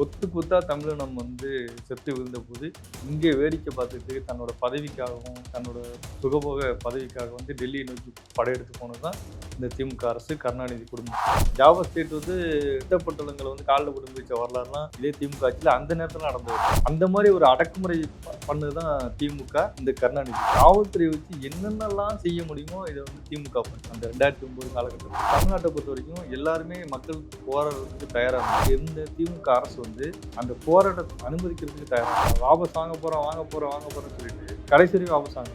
கொத்து கொத்தா தமிழினம் வந்து செத்து விழுந்த போது இங்கே வேடிக்கை பார்த்துட்டு தன்னோட பதவிக்காகவும் தன்னோட சுகபோக பதவிக்காக வந்து டெல்லியை நோக்கி படையெடுத்து போனது தான் இந்த திமுக அரசு கருணாநிதி குடும்பம். ஜாவா ஸ்டேட் வந்து திட்டப்பட்டவங்களை வந்து காலில் கொண்டு வச்ச வரலாறுலாம் இதே திமுக ஆட்சியில் அந்த நேரத்தில் நடந்தது. அந்த மாதிரி ஒரு அடக்குமுறை பண்ணது தான் திமுக இந்த கருணாநிதி. காவல்துறை வச்சு என்னென்னலாம் செய்ய முடியுமோ இதை வந்து திமுக பண்ணுச்சு அந்த ரெண்டாயிரத்தி ஒன்பது காலகட்டத்தில். தமிழ்நாட்டை பொறுத்த வரைக்கும் எல்லாருமே மக்கள் போராடுறதுக்கு தயாராக இருந்தது. எந்த திமுக அரசு வந்து அந்த போராட்டத்தை அனுமதிக்கிறதுக்கு தயாராக வாபஸ் வாங்க போகிறோம் வாங்க போகிறோம் வாங்க போகிறோம்னு சொல்லிட்டு கடைசி வரைக்கும் வாபஸ் வாங்க.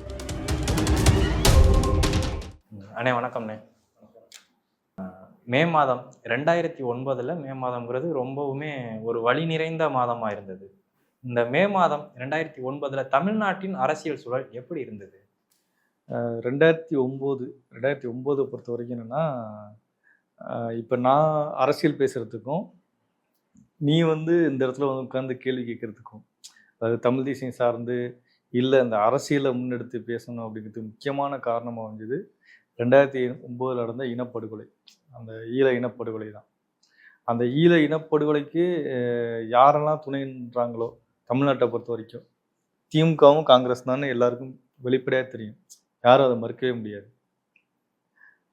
அண்ணே வணக்கம்ண்ணே. மே மாதம் ரெண்டாயிரத்தி ஒன்பதில் மே மாதம்ங்கிறது ரொம்பவுமே ஒரு வழி நிறைந்த மாதமாக இருந்தது. இந்த மே மாதம் ரெண்டாயிரத்தி ஒன்பதில் தமிழ்நாட்டின் அரசியல் சூழல் எப்படி இருந்தது? ரெண்டாயிரத்தி ஒம்பது ரெண்டாயிரத்தி ஒம்போதை பொறுத்த வரைக்கும் என்னென்னா இப்போ நான் அரசியல் பேசுகிறதுக்கும் நீ வந்து இந்த இடத்துல வந்து உட்காந்து கேள்வி கேட்கறதுக்கும் அதாவது தமிழ் தேசியம் சார்ந்து இல்லை இந்த அரசியலை முன்னெடுத்து பேசணும் அப்படிங்கிறது முக்கியமான காரணமாக வந்தது ரெண்டாயிரத்தி ஒம்போதில் நடந்த இனப்படுகொலை. அந்த ஈழ இனப்படுகொலை தான். அந்த ஈழ இனப்படுகொலைக்கு யாரெல்லாம் துணைன்றாங்களோ தமிழ்நாட்டை பொறுத்த வரைக்கும் திமுகவும் காங்கிரஸ் தான் எல்லாருக்கும் வெளிப்படையாக தெரியும். யாரும் அதை மறுக்கவே முடியாது.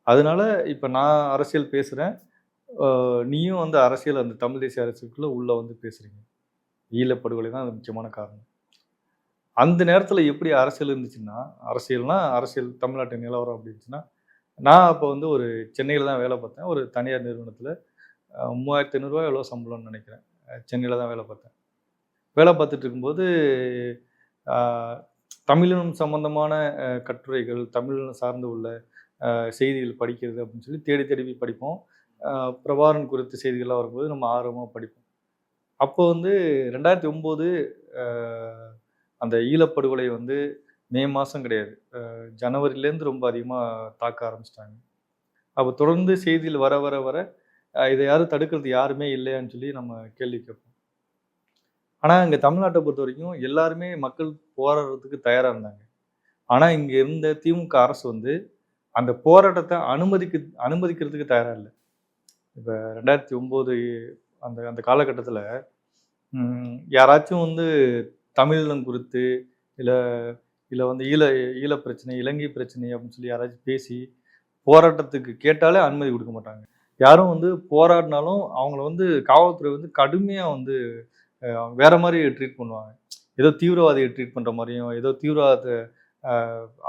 அதனால இப்போ நான் அரசியல் பேசுகிறேன் நீயும் வந்து அரசியல் அந்த தமிழ் தேசிய அரசியலுக்குள்ளே உள்ளே வந்து பேசுகிறீங்க ஈழப்படுகொலை தான் அது முக்கியமான காரணம். அந்த நேரத்தில் எப்படி அரசியல் இருந்துச்சுன்னா அரசியல்னா அரசியல் தமிழ்நாட்டு நிலவரம் அப்படி இருந்துச்சுன்னா நான் அப்போ வந்து ஒரு சென்னையில் தான் வேலை பார்த்தேன். ஒரு தனியார் நிறுவனத்தில் மூவாயிரத்தி ஐநூறுரூவா எவ்வளோ சம்பளம்னு நினைக்கிறேன். சென்னையில் தான் வேலை பார்த்தேன். வேலை பார்த்துட்டு இருக்கும்போது தமிழினம் சம்பந்தமான கட்டுரைகள் தமிழ் சார்ந்து உள்ள செய்திகள் படிக்கிறது அப்படின்னு சொல்லி தேடி தேடி போய் படிப்போம். அஹ், பிரபாகரன் குறித்த செய்திகள்லாம் வரும்போது நம்ம ஆர்வமாக படிப்போம். அப்போ வந்து ரெண்டாயிரத்தி ஒம்போது அந்த ஈழப்படுகொலை வந்து மே மாதம் கிடையாது. ஜனவரிலேருந்து ரொம்ப அதிகமாக தாக்க ஆரம்பிச்சிட்டாங்க. அப்போ தொடர்ந்து செய்தியில் வர வர வர இதை யாரும் தடுக்கிறது யாருமே இல்லையான்னு சொல்லி நம்ம கேள்வி கேட்போம். ஆனால் இங்கே தமிழ்நாட்டை பொறுத்த வரைக்கும் எல்லாருமே மக்கள் போராடுறதுக்கு தயாராக இருந்தாங்க. ஆனால் இங்கே இருந்த திமுக அரசு வந்து அந்த போராட்டத்தை அனுமதிக்க அனுமதிக்கிறதுக்கு தயாராக இல்லை. இப்போ ரெண்டாயிரத்தி ஒம்பது அந்த அந்த காலகட்டத்தில் யாராச்சும் வந்து தமிழம் குறித்து இல்லை இல்லை வந்து ஈழ ஈழ பிரச்சனை இலங்கை பிரச்சனை அப்படின்னு சொல்லி யாராச்சும் பேசி போராட்டத்துக்கு கேட்டாலே அனுமதி கொடுக்க மாட்டாங்க. யாரும் வந்து போராடினாலும் அவங்கள வந்து காவல்துறை வந்து கடுமையாக வந்து வேற மாதிரி ட்ரீட் பண்ணுவாங்க. ஏதோ தீவிரவாதியை ட்ரீட் பண்ணுற மாதிரியும் ஏதோ தீவிரவாதத்தை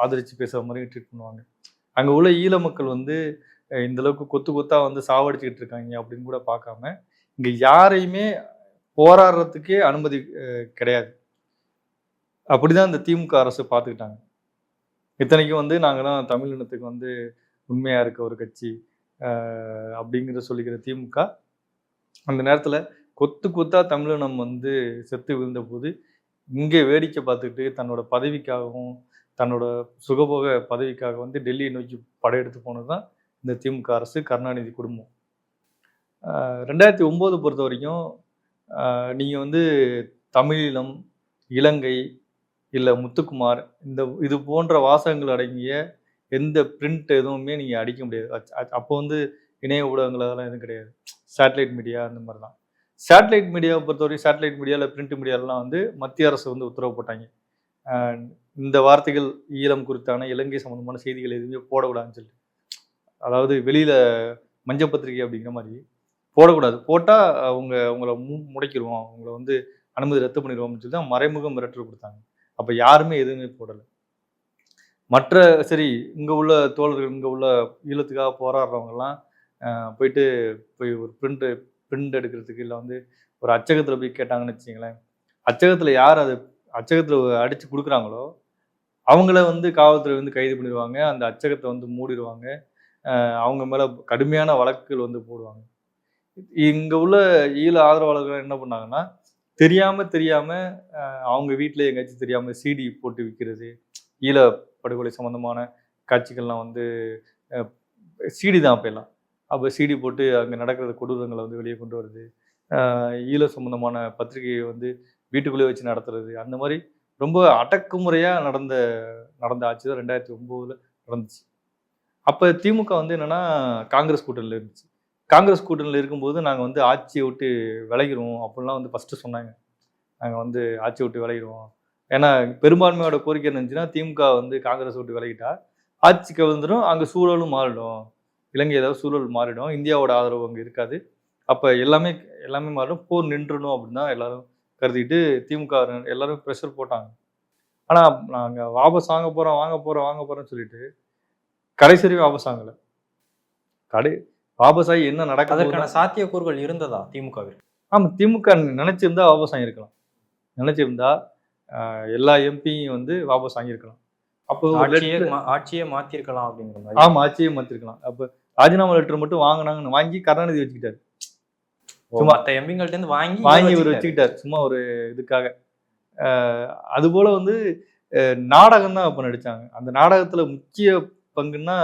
ஆதரித்து பேசுகிற மாதிரியும் ட்ரீட் பண்ணுவாங்க. அங்கே உள்ள ஈழ மக்கள் வந்து இந்த அளவுக்கு கொத்து கொத்தா வந்து சாவடிச்சுக்கிட்டு இருக்காங்க அப்படின்னு கூட பார்க்காம இங்கே யாரையுமே போராடுறதுக்கே அனுமதி கிடையாது. அப்படிதான் இந்த திமுக அரசு பார்த்துக்கிட்டாங்க. இத்தனைக்கும் வந்து நாங்கள் தமிழ் தமிழினத்துக்கு வந்து உண்மையாக இருக்க ஒரு கட்சி அப்படிங்கிற சொல்லிக்கிற திமுக அந்த நேரத்தில் கொத்து கொத்தா தமிழினம் வந்து செத்து விழுந்த போது இங்கே வேடிக்கை பார்த்துக்கிட்டு தன்னோட பதவிக்காகவும் தன்னோட சுகபோக பதவிக்காக வந்து டெல்லியை நோக்கி படையெடுத்து போனது தான் இந்த திமுக அரசு கருணாநிதி குடும்பம். ரெண்டாயிரத்தி ஒம்பது பொறுத்த வரைக்கும் நீங்கள் வந்து தமிழீழம் இலங்கை இல்லை முத்துக்குமார் இந்த இது போன்ற வாசகங்கள் அடங்கிய எந்த பிரிண்ட் எதுவுமே நீங்கள் அடிக்க முடியாது. அப்போ வந்து இணைய ஊடகங்கள் அதெல்லாம் எதுவும் கிடையாது. சேட்டலைட் மீடியா அந்த மாதிரி தான் சேட்டலைட் மீடியாவை பொறுத்தவரைக்கும் சேட்டலைட் மீடியாவில் பிரிண்ட் மீடியாலெலாம் வந்து மத்திய அரசு வந்து உத்தரவு போட்டாங்க. இந்த வார்த்தைகள் ஈழம் குறித்தான இலங்கை சம்மந்தமான செய்திகள் எதுவுமே போடக்கூடாதுன்னு சொல்லிட்டு. அதாவது வெளியில் மஞ்சள் பத்திரிகை அப்படிங்கிற மாதிரி போடக்கூடாது. போட்டால் அவங்க உங்களை மு முடைக்கிடுவோம் உங்களை வந்து அனுமதி ரத்து பண்ணிடுவோம்னு சொல்லி தான் மறைமுக மிரட்டல் கொடுத்தாங்க. அப்போ யாருமே எதுவுமே போடலை. மற்ற சரி இங்கே உள்ள தோழர்கள் இங்கே உள்ள ஈழத்துக்காக போராடுறவங்கெல்லாம் போயிட்டு போய் ஒரு பிரிண்ட் பிரிண்ட் எடுக்கிறதுக்கு இல்லை வந்து ஒரு அச்சகத்தில் போய் கேட்டாங்கன்னு வச்சிங்களேன் அச்சகத்தில் யார் அது அச்சகத்தில் அடித்து கொடுக்குறாங்களோ அவங்கள வந்து காவல்துறை வந்து கைது பண்ணிடுவாங்க. அந்த அச்சகத்தை வந்து மூடிடுவாங்க. அவங்க மேலே கடுமையான வழக்குகள் வந்து போடுவாங்க. இங்கே உள்ள ஈழ ஆதரவாளர்கள் என்ன பண்ணாங்கன்னா தெரியாமல் தெரியாமல் அவங்க வீட்டில் எங்கேயாச்சும் தெரியாமல் சிடி போட்டு விற்கிறது ஈழ படுகொலை சம்மந்தமான காட்சிகள்லாம் வந்து சிடி தான் அப்போ எல்லாம். அப்போ சிடி போட்டு அங்கே நடக்கிற கொடூரங்களை வந்து வெளியே கொண்டு வருது ஈழ சம்மந்தமான பத்திரிகையை வந்து வீட்டுக்குள்ளேயே வச்சு நடத்துறது அந்த மாதிரி ரொம்ப அடக்குமுறையாக நடந்த நடந்த ஆட்சி தான் ரெண்டாயிரத்தி ஒம்போதில் நடந்துச்சு. அப்போ திமுக வந்து என்னென்னா காங்கிரஸ் கூட்டணியில் இருந்துச்சு. காங்கிரஸ் கூட்டணியில் இருக்கும்போது நாங்கள் வந்து ஆட்சியை விட்டு விலகிடுவோம் அப்படிலாம் வந்து ஃபஸ்ட்டு சொன்னாங்க. நாங்கள் வந்து ஆட்சியை விட்டு விளையிடுவோம் ஏன்னா பெரும்பான்மையோட கோரிக்கை இருந்துச்சுன்னா திமுக வந்து காங்கிரஸ் விட்டு விலகிட்டா ஆட்சிக்கு வந்துடும் அங்கே சூழலும் மாறிடும். இலங்கை ஏதாவது சூழல் மாறிடும். இந்தியாவோட ஆதரவு அங்கே இருக்காது. அப்போ எல்லாமே எல்லாமே மாறும் போர் நின்றுணும் அப்படின்னு தான் எல்லாரும் கருதிக்கிட்டு திமுக எல்லாரும் ப்ரெஷர் போட்டாங்க. ஆனால் நாங்கள் வாபஸ் வாங்க போகிறோம் வாங்க போகிறோம் வாங்க போகிறோம்னு சொல்லிட்டு கடைசி வரையும் வாபஸ் வாங்கலை கடை வாபஸ் ஆகி என்ன நடக்க அதற்கான சாத்தியக்கூறுகள் இருந்ததா திமுகவில்? ஆமா திமுக நினைச்சிருந்தா வாபஸ் வாங்கியிருக்கலாம் நினைச்சிருந்தா எல்லா எம்பியும் வந்து வாபஸ் வாங்கியிருக்கலாம் அப்போ ஒரு ஆட்சியே ஆட்சியே மாத்திருக்கலாம் அப்படிங்கிற மாதிரி. ஆமா ஆட்சியே மாத்திருக்கலாம். அப்போ ராஜினாமா லெட்டர் மட்டும் வாங்கினாங்கன்னு வாங்கி கருணாநிதி வச்சுக்கிட்டாரு. சும்மா- மத்த எம்பிங்கள்ட்ட இருந்து வாங்கி வாங்கி இவர் வச்சுக்கிட்டாரு. சும்மா ஒரு இதுக்காக. அது போல வந்து நாடகம் தான் அப்போ நடிச்சாங்க. அந்த நாடகத்துல முக்கிய பங்குன்னா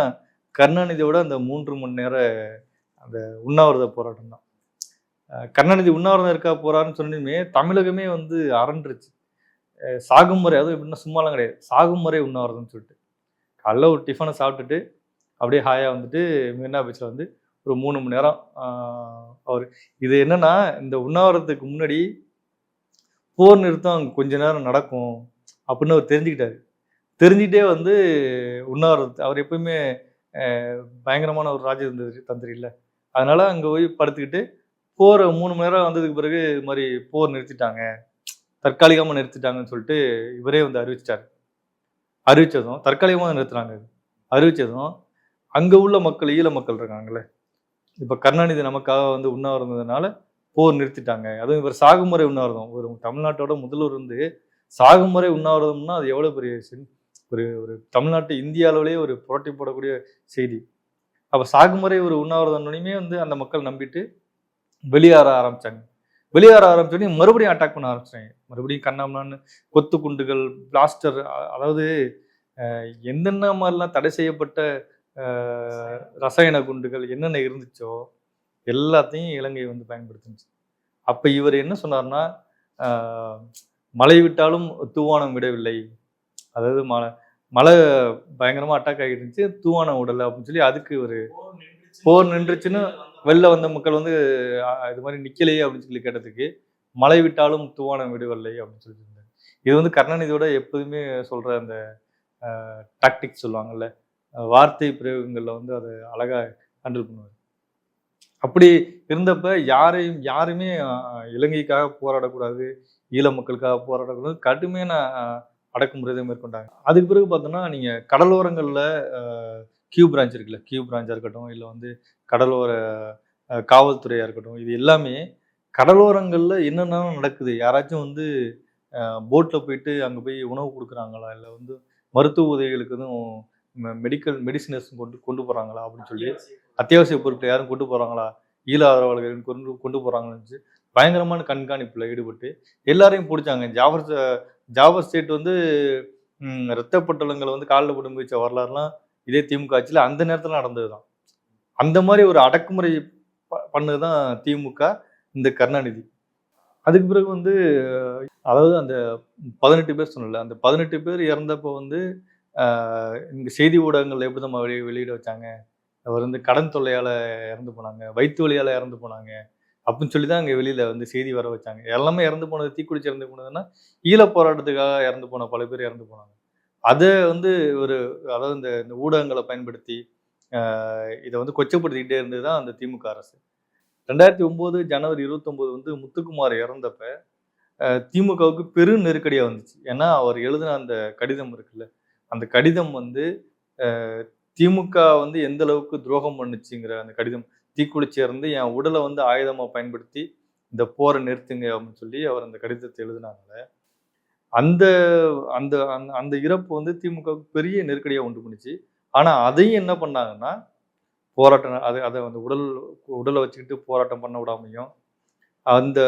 கருணாநிதியோட அந்த மூன்று மணி நேர அந்த உண்ணாவிரத போராட்டம் தான். கருணாநிதி உண்ணாவிரதம் இருக்கா போறாருன்னு சொன்னதுமே தமிழகமே வந்து அரண்டுருச்சு. சாகும் முறை அதுவும் எப்படின்னா சும்மாலாம் கிடையாது. சாகும் முறை உண்ணாவிரதம்னு சொல்லிட்டு. காலைல ஒரு டிஃபனை சாப்பிட்டுட்டு அப்படியே ஹாயாக வந்துட்டு மெரினா பீச்சில் வந்து ஒரு மூணு மணி நேரம் அவர். இது என்னன்னா இந்த உண்ணாவிரதத்துக்கு முன்னாடி போர் நிறுத்தம் கொஞ்ச நேரம் நடக்கும் அப்படின்னு அவர் தெரிஞ்சுக்கிட்டாரு. தெரிஞ்சிட்டே வந்து உண்ணாவிரதத்தை அவர் எப்பயுமே பயங்கரமான ஒரு ராஜ தந்திரி இல்லை. அதனால அங்கே போய் படுத்துக்கிட்டு போர் மூணு மணி நேரம் வந்ததுக்கு பிறகு இது மாதிரி போர் நிறுத்திட்டாங்க. தற்காலிகமாக நிறுத்திட்டாங்கன்னு சொல்லிட்டு இவரே வந்து அறிவிச்சிட்டார். அறிவித்ததும் தற்காலிகமாக நிறுத்துறாங்க அறிவித்ததும் அங்கே உள்ள மக்கள் ஈழ மக்கள் இருக்காங்களே இப்போ கருணாநிதி நமக்காக வந்து உண்ணாவிரதனால போர் நிறுத்திட்டாங்க. அதுவும் இவர் சாகுமுறை உண்ணாவிரதம். ஒரு தமிழ்நாட்டோட முதல்வர் வந்து சாகுமுறை உண்ணாவிரதம்னா அது எவ்வளோ பெரிய விஷயம். ஒரு ஒரு தமிழ்நாட்டு இந்திய அளவிலேயே ஒரு புரட்டி போடக்கூடிய செய்தி. அப்போ சாகுமுறை ஒரு உண்ணாவிரதம்னுமே வந்து அந்த மக்கள் நம்பிட்டு வெளியேற ஆரம்பிச்சாங்க. வெளியேற ஆரம்பிச்சோடனே மறுபடியும் அட்டாக் பண்ண ஆரம்பிச்சாங்க மறுபடியும் கண்ணாமண்ணான்னு கொத்து குண்டுகள் பிளாஸ்டர் அதாவது என்னென்ன மாதிரிலாம் தடை செய்யப்பட்ட ரசாயன குண்டுகள் என்னென்ன இருந்துச்சோ எல்லாத்தையும் இலங்கை வந்து பயன்படுத்துச்சு அப்போ இவர் என்ன சொன்னார்னா மழை விட்டாலும் தூவானம் விடவில்லை. அதாவது மழை மழை பயங்கரமாக அட்டாக் ஆகிட்டு இருந்துச்சு. தூவான உடல் அப்படின்னு சொல்லி அதுக்கு ஒரு போர் நின்றுச்சுன்னு வெளில வந்த மக்கள் வந்து இது மாதிரி நிக்கலையே அப்படின்னு சொல்லி கேட்டதுக்கு மழை விட்டாலும் தூவான விடவில்லை அப்படின்னு சொல்லி இருந்தாரு இது வந்து கருணாநிதியோட எப்போதுமே சொல்கிற அந்த டாக்டிக்ஸ் சொல்லுவாங்கல்ல வார்த்தை பிரயோகங்களில் வந்து அதை அழகாக ஹேண்டில் பண்ணுவார். அப்படி இருந்தப்ப யாரையும் யாருமே இலங்கைக்காக போராடக்கூடாது ஈழ மக்களுக்காக போராடக்கூடாது கடுமையான அஹ், அடக்குமுறையை மேற்கொண்டாங்க. அதுக்கு பிறகு பார்த்தோம்னா நீங்க கடலோரங்கள்ல கியூ பிரான்ச் இருக்குல்ல கியூ பிரான்ச்சா இருக்கட்டும் இல்லை வந்து கடலோர அஹ், காவல்துறையா இருக்கட்டும் இது எல்லாமே கடலோரங்கள்ல என்னென்ன நடக்குது? யாராச்சும் வந்து போட்ல போயிட்டு அங்க போய் உணவு கொடுக்குறாங்களா? இல்லை வந்து மருத்துவ உதவிகளுக்கு எதுவும் மெடிக்கல் மெடிசினஸ் கொண்டு கொண்டு போறாங்களா? அப்படின்னு சொல்லி அத்தியாவசிய பொருட்கள். யாரும் கொண்டு போறாங்களா? ஈழ ஆதரவாளர்கள் கொண்டு கொண்டு போறாங்கன்னு பயங்கரமான கண்காணிப்பில் ஈடுபட்டு எல்லாரையும் பிடிச்சாங்க. ஜாஃபர் ஜாஃபர் ஸ்டேட் வந்து ம், இரத்த வந்து காலில் போட்டு வச்ச வரலாறுலாம் இதே திமுக ஆட்சியில் அந்த நேரத்தில் நடந்தது தான் அந்த மாதிரி ஒரு அடக்குமுறை ப- பண்ணது தான் திமுக இந்த கருணாநிதி. அதுக்கு பிறகு வந்து அதாவது அந்த பதினெட்டு பேர் சொன்னல அந்த பதினெட்டு பேர் இறந்தப்போ வந்து இங்கே செய்தி ஊடகங்கள் எப்படி தான் வெளியே வெளியிட வச்சாங்க? அவர் வந்து கடன் தொல்லையால் இறந்து போனாங்க வயிற்று வழியால் இறந்து போனாங்க. அப்படின்னு சொல்லி தான் அங்கே வெளியில் வந்து செய்தி வர வச்சாங்க. எல்லாமே இறந்து போனது தீக்குடிச்சு இறந்து போனதுன்னா ஈழ போராட்டத்துக்காக இறந்து போன பல பேர் இறந்து போனாங்க. அதை வந்து ஒரு அதாவது இந்த இந்த ஊடகங்களை பயன்படுத்தி இதை வந்து கொச்சப்படுத்திக்கிட்டே இருந்தது தான் அந்த திமுக அரசு. ரெண்டாயிரத்தி ஒம்பது ஜனவரி இருபத்தொம்போது வந்து முத்துக்குமார் இறந்தப்ப திமுகவுக்கு பெரும் நெருக்கடியாக வந்துச்சு. ஏன்னா அவர் எழுதின அந்த கடிதம் இருக்குல்ல அந்த கடிதம் வந்து திமுக வந்து எந்த அளவுக்கு துரோகம் பண்ணுச்சுங்கிற அந்த கடிதம். தீக்குளிச்சிருந்து என் உடலை வந்து ஆயுதமாக பயன்படுத்தி இந்த போரை நிறுத்துங்க அப்படின்னு சொல்லி அவர் அந்த கடிதத்தை எழுதினாங்க அந்த அந்த அந்த- அந்த இறப்பு வந்து திமுகவுக்கு பெரிய நெருக்கடியாக உண்டு பண்ணுச்சு. ஆனால் அதையும் என்ன பண்ணாங்கன்னா போராட்டம் அதை அதை அந்த உடல் உடலை வச்சுக்கிட்டு போராட்டம் பண்ண விடாமையும் அந்த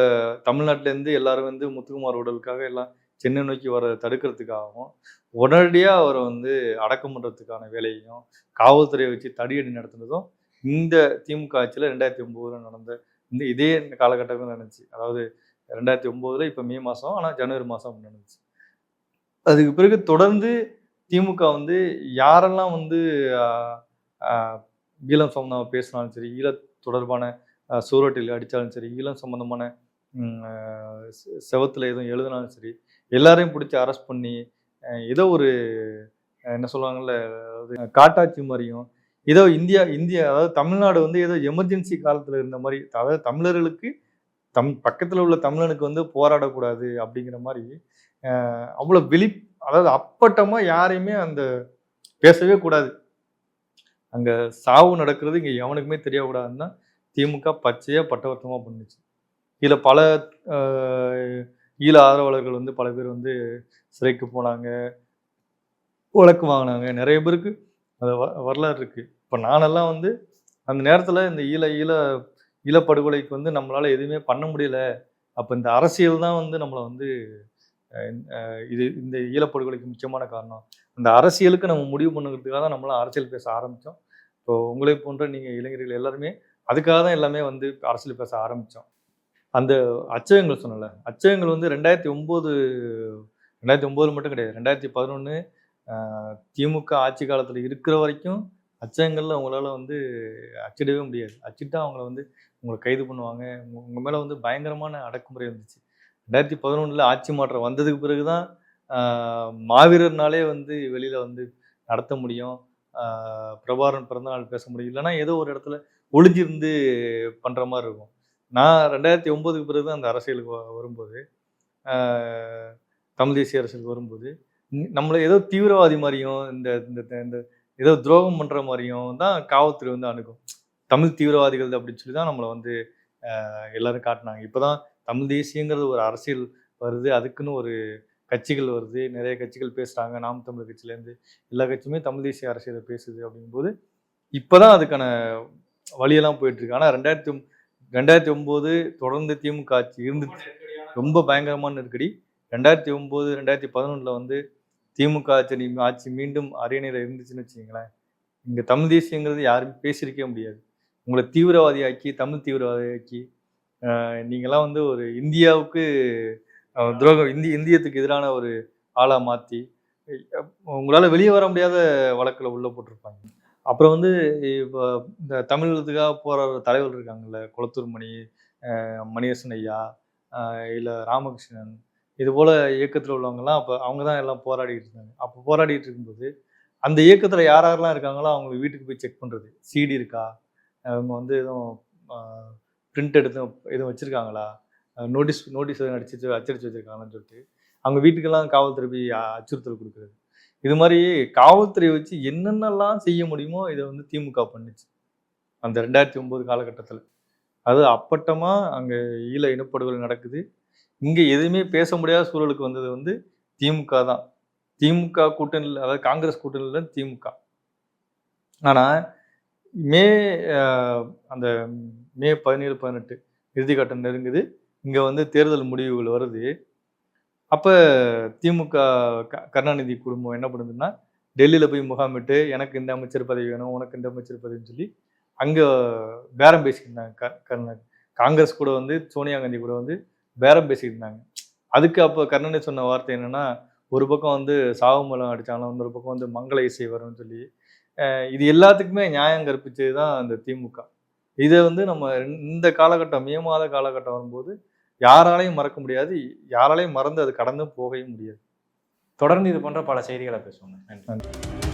தமிழ்நாட்டிலேருந்து எல்லாரும் வந்து முத்துக்குமார் உடலுக்காக எல்லாம் சென்னை நோக்கி வர தடுக்கிறதுக்காகவும் உடனடியாக அவரை வந்து அடக்கம் பண்ணுறதுக்கான வேலையையும் காவல்துறையை வச்சு தடியடி நடத்தினதும் இந்த திமுக ஆட்சியில் ரெண்டாயிரத்தி ஒம்போதில் நடந்த இந்த இதே காலகட்டத்தில் நடந்துச்சு அதாவது ரெண்டாயிரத்தி ஒம்போதில் இப்போ மே மாதம் ஆனால் ஜனவரி மாதம் நடந்துச்சு அதுக்கு பிறகு தொடர்ந்து திமுக வந்து யாரெல்லாம் வந்து ஈழம் சம்பந்தமாக பேசினாலும் சரி ஈழ தொடர்பான அஹ், சுவரொட்டில் அடித்தாலும் சரி ஈழம் சம்மந்தமான செவத்தில் எதுவும் எழுதினாலும் சரி எல்லாரையும் பிடிச்சி அரெஸ்ட் பண்ணி ஏதோ ஒரு என்ன சொல்லுவாங்கல்ல அது காட்டாட்சி மாதிரியும் ஏதோ இந்தியா இந்தியா அதாவது தமிழ்நாடு வந்து ஏதோ எமர்ஜென்சி காலத்தில் இருந்த மாதிரி அதாவது தமிழர்களுக்கு தம் பக்கத்தில் உள்ள தமிழனுக்கு வந்து போராடக்கூடாது அப்படிங்கிற மாதிரி அவ்வளோ வெளி அதாவது அப்பட்டமாக யாரையுமே அந்த பேசவே கூடாது. அங்கே சாவு நடக்கிறது இங்கே எவனுக்குமே தெரியக்கூடாதுன்னா திமுக பச்சையாக பட்டவர்த்தமாக பண்ணுச்சு. இதில் பல ஈழ ஆதரவாளர்கள் வந்து பல பேர் வந்து சிறைக்கு போனாங்க வழக்கு வாங்கினாங்க நிறைய பேருக்கு அது வ- வரலாறு இருக்குது இப்போ நானெல்லாம் வந்து அந்த நேரத்தில் இந்த ஈழ ஈழ ஈழப்படுகொலைக்கு வந்து நம்மளால் எதுவுமே பண்ண முடியல. அப்போ இந்த அரசியல் தான் வந்து நம்மளை வந்து இது இந்த ஈழப்படுகொலைக்கு முக்கியமான காரணம். அந்த அரசியலுக்கு நம்ம முடிவு பண்ணுறதுக்காக தான் நம்மளாம் அரசியல் பேச ஆரம்பித்தோம் இப்போ உங்களை போன்ற நீங்கள் இளைஞர்கள் எல்லாருமே அதுக்காக தான் எல்லாமே வந்து அரசியல் பேச ஆரம்பித்தோம் அந்த அச்சகங்கள் சொன்னல அச்சகங்கள் வந்து ரெண்டாயிரத்தி ஒம்பது ரெண்டாயிரத்தி ஒம்பது மட்டும் கிடையாது ரெண்டாயிரத்தி பதினொன்று திமுக ஆட்சி காலத்தில் இருக்கிற வரைக்கும் அச்சங்களில் அவங்களால வந்து அச்சிடவே முடியாது. அச்சிட்டா அவங்கள வந்து உங்களை கைது பண்ணுவாங்க. உங்கள் மேலே வந்து பயங்கரமான அடக்குமுறை இருந்துச்சு ரெண்டாயிரத்தி பதினொன்றில் ஆட்சி மாற்றம் வந்ததுக்கு பிறகு தான் மாவீரர்னாலே வந்து வெளியில் வந்து நடத்த முடியும். பிரபாரன் பிறந்தநாள் பேச முடியும். இல்லைன்னா ஏதோ ஒரு இடத்துல ஒளிஞ்சிருந்து பண்ணுற மாதிரி இருக்கும். நான் ரெண்டாயிரத்தி ஒம்போதுக்கு பிறகு தான் அந்த அரசியலுக்கு வரும்போது தமிழ் தேசிய அரசியலுக்கு வரும்போது நம்மளை ஏதோ தீவிரவாதி மாதிரியும் இந்த இந்த இந்த ஏதோ துரோகம் பண்ணுற மாதிரியும் தான் காவல்துறை வந்து அணுகும். தமிழ் தீவிரவாதிகள் அப்படின்னு சொல்லி தான் நம்மளை வந்து எல்லாரும் காட்டினாங்க. இப்போ தான் தமிழ் தேசியங்கிறது ஒரு அரசியல் வருது. அதுக்குன்னு ஒரு கட்சிகள் வருது. நிறைய கட்சிகள் பேசுகிறாங்க நாம் தமிழர் கட்சியிலேருந்து எல்லா கட்சியுமே தமிழ் தேசிய அரசியலை பேசுது அப்படிங்கும்போது இப்போ தான் அதுக்கான வழியெல்லாம் போயிட்டுருக்கு. ஆனால் ரெண்டாயிரத்தி ரெண்டாயிரத்தி ஒம்பது தொடர்ந்து திமுக ஆட்சி இருந்துச்சு. ரொம்ப பயங்கரமான நெருக்கடி. ரெண்டாயிரத்தி ஒம்பது ரெண்டாயிரத்தி பதினொன்றில் வந்து திமுக ஆட்சி ஆட்சி மீண்டும் அரியணையில் இருந்துச்சுன்னு வச்சுக்கோங்களேன். இங்கே தமிழ் தேசியங்கிறது யாருமே பேசியிருக்கவே முடியாது. உங்களை தீவிரவாதியாக்கி தமிழ் தீவிரவாதியாக்கி ஆக்கி நீங்கெல்லாம் வந்து ஒரு இந்தியாவுக்கு துரோகம் இந்தி இந்தியத்துக்கு எதிரான ஒரு ஆளாக மாற்றி உங்களால் வெளியே வர முடியாத வழக்கில் உள்ளே போட்டிருப்பாங்க. அப்புறம் வந்து இப்போ இந்த தமிழகத்துக்காக போகிற தலைவர் இருக்காங்கல்ல குளத்தூர் மணி மணியரசன் ஐயா இல்லை ராமகிருஷ்ணன் இது போல் இயக்கத்தில் உள்ளவங்கலாம் அப்போ அவங்க தான் எல்லாம் போராடிட்டு இருந்தாங்க. அப்போ போராடிட்டு இருக்கும்போது அந்த இயக்கத்தில் யார் யாரெல்லாம் இருக்காங்களோ அவங்க வீட்டுக்கு போய் செக் பண்ணுறது சிடி இருக்கா? அவங்க வந்து எதுவும் பிரிண்ட் எடுத்து எதுவும் வச்சுருக்காங்களா? நோட்டீஸ் நோட்டீஸ் எதுவும் அடிச்சு அச்சடிச்சு வச்சுருக்காங்களான்னு சொல்லிட்டு அவங்க வீட்டுக்கெல்லாம் காவல்துறை போய் அச்சுறுத்தல் கொடுக்குறது. இது மாதிரி காவல்துறையை வச்சு என்னென்னலாம் செய்ய முடியுமோ இதை வந்து திமுக பண்ணுச்சு. அந்த ரெண்டாயிரத்தி ஒம்பது காலகட்டத்தில். அது அப்பட்டமாக அங்கே ஈழ இனப்படுகொலை நடக்குது. இங்கே எதுவுமே பேச முடியாத சூழலுக்கு வந்தது வந்து திமுக தான். திமுக கூட்டணியில் அதாவது காங்கிரஸ் கூட்டணியில் திமுக. ஆனால் மே அந்த மே பதினேழு பதினெட்டு இறுதிக்கட்டம் நெருங்குது. இங்கே வந்து தேர்தல் முடிவுகள் வருது. அப்போ திமுக க- கருணாநிதி குடும்பம் என்ன பண்ணுதுன்னா டெல்லியில் போய் முகாமிட்டு எனக்கு இந்த அமைச்சர் பதவி வேணும் உனக்கு இந்த அமைச்சர் பதவின்னு சொல்லி அங்கே பேரம் பேசிக்கிட்டாங்க க கருணா காங்கிரஸ் கூட வந்து சோனியா காந்தி கூட வந்து பேரம் பேசிக்கிட்டு இருந்தாங்க அதுக்கு அப்போ கருணாநிதி சொன்ன வார்த்தை என்னன்னா ஒரு பக்கம் வந்து சாவு மூலம் அடித்தாலும் இன்னொரு பக்கம் வந்து மங்கள இசை வரும்னு சொல்லி. இது எல்லாத்துக்குமே நியாயம் கற்பிச்சது தான் அந்த திமுக. இதை வந்து நம்ம இந்த காலகட்டம் மே மாத காலகட்டம் வரும்போது யாராலையும் மறக்க முடியாது. யாராலையும் மறந்து அது கடந்து போகவே முடியாது. தொடர்ந்து இது போன்ற பல செய்திகளை பேசுவோம். நன்றி. நன்றி.